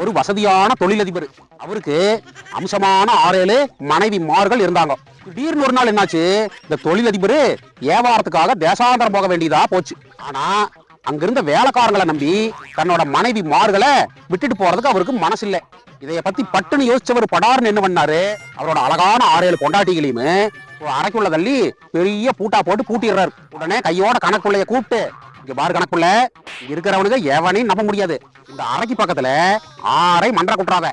ஒரு வசதியான தொழிலதிபர். அவருக்கு அம்சமான ஆறேழு மனைவி மார்கள் இருந்தாங்க. திடீர்னு ஒரு நாள் என்னாச்சு? இந்த தொழிலதிபர் வியாபாரத்துக்காக தேசாந்தரம் போக வேண்டியதா போச்சு. ஆனா அங்கிருந்த வேலைக்காரங்களை நம்பி தன்னோட மனைவி மார்களை விட்டுட்டு போறதுக்கு அவருக்கு மனசு இல்லை இதைய பத்தி பட்டுன்னு யோசிச்சவர் படார்னு என்ன பண்ணாரு? அவரோட அழகான ஆறேழு பொண்டாட்டிகளையுமே அரைக்குள்ள தள்ளி பெரிய பூட்டா போட்டு பூட்டிடுறாரு. உடனே கையோட கணக்குள்ளைய கூப்பிட்டு இங்க பாரு கணக்குள்ள இருக்கிறவனுக்கு எவனையும் நம்ப முடியாது. இந்த அறைக்கு பக்கத்துல ஆரை மன்ற குட்டுறாத.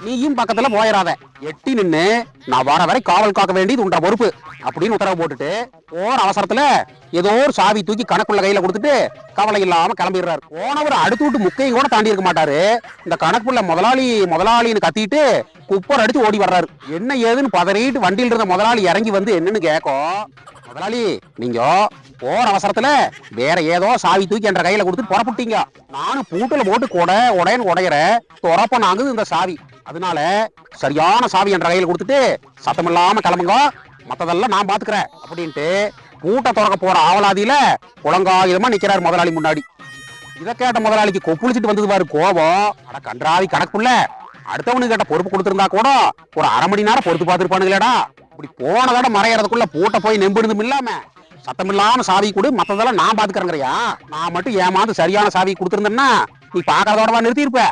நீயும் பக்கத்துல போயிடாத எட்டி நின்னு நான் வர வரை காவல் காக்க வேண்டியது உன்ற பொறுப்பு. அப்படின்னு உத்தரவு போட்டுட்டு போற அவசரத்துல ஏதோ ஒரு சாவி தூக்கி கணக்குள்ள கையில கொடுத்துட்டு கவலை இல்லாம கிளம்பிடுறாரு. போனவர் அடுத்து விட்டு முக்கையும் கூட தாண்டி இருக்க மாட்டாரு. இந்த கணக்குள்ள முதலாளி முதலாளின்னு கத்திட்டு குப்பர் அடிச்சு ஓடி வர்றாரு. என்ன ஏதுன்னு பதறிட்டு வண்டியில இருந்த முதலாளி இறங்கி வந்து என்னன்னு கேட்கும் முதலாளி நீங்க போற அவசரத்துல வேற ஏதோ சாவி தூக்கி என்ற கையில கொடுத்துட்டு புறப்பட்டீங்க. நானும் பூட்டுல போட்டு கொடை உடையன்னு உடையிற துறப்ப நாங்குது இந்த சாவி. அதனால சரியான சாவி என்ற கையில கொடுத்துட்டு சத்தமில்லாம கிளம்புங்க. மத்ததெல்லாம் நான் பாத்துக்கிறேன் அப்படின்ட்டு பூட்டை திறக்க போற ஆவலாதியில குழங்காயுதமா நிக்கிறாரு முதலாளி முன்னாடி. இதை கேட்ட முதலாளிக்கு கொப்புளிச்சிட்டு வந்தது பாரு கோபம். அட கன்றாவி கணக்குள்ள அடுத்தவனுக்கு கேட்ட பொறுப்பு கொடுத்திருந்தா கூட ஒரு அரை மணி நேரம் பொறுத்து பார்த்துருப்பானுங்களேடா. இப்படி போனதோட மறையறதுக்குள்ள பூட்டை போய் நெம்பிடுதும் இல்லாம சத்தமில்லாம சாவி கொடு மத்ததெல்லாம் நான் பாத்துக்கிறேங்கறியா நான் மட்டும் ஏமாந்து சரியான சாவி கொடுத்துருந்தேன்னா நீ பாக்குறதோடவா நிறுத்தியிருப்ப.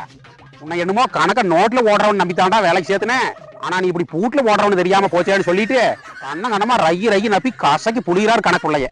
உன்னை என்னமோ கணக்க நோட்ல ஓடுறவன் நம்பித்தாண்டா வேலைக்கு சேர்த்துனேன் ஆனா நீ இப்படி பூட்டில் ஓடுறவனு தெரியாம போச்சேன்னு சொல்லிட்டு கண்ண கண்ணமா ரையி ரையி நப்பி கசக்கி புளிகிறார் கணக்குள்ளையே.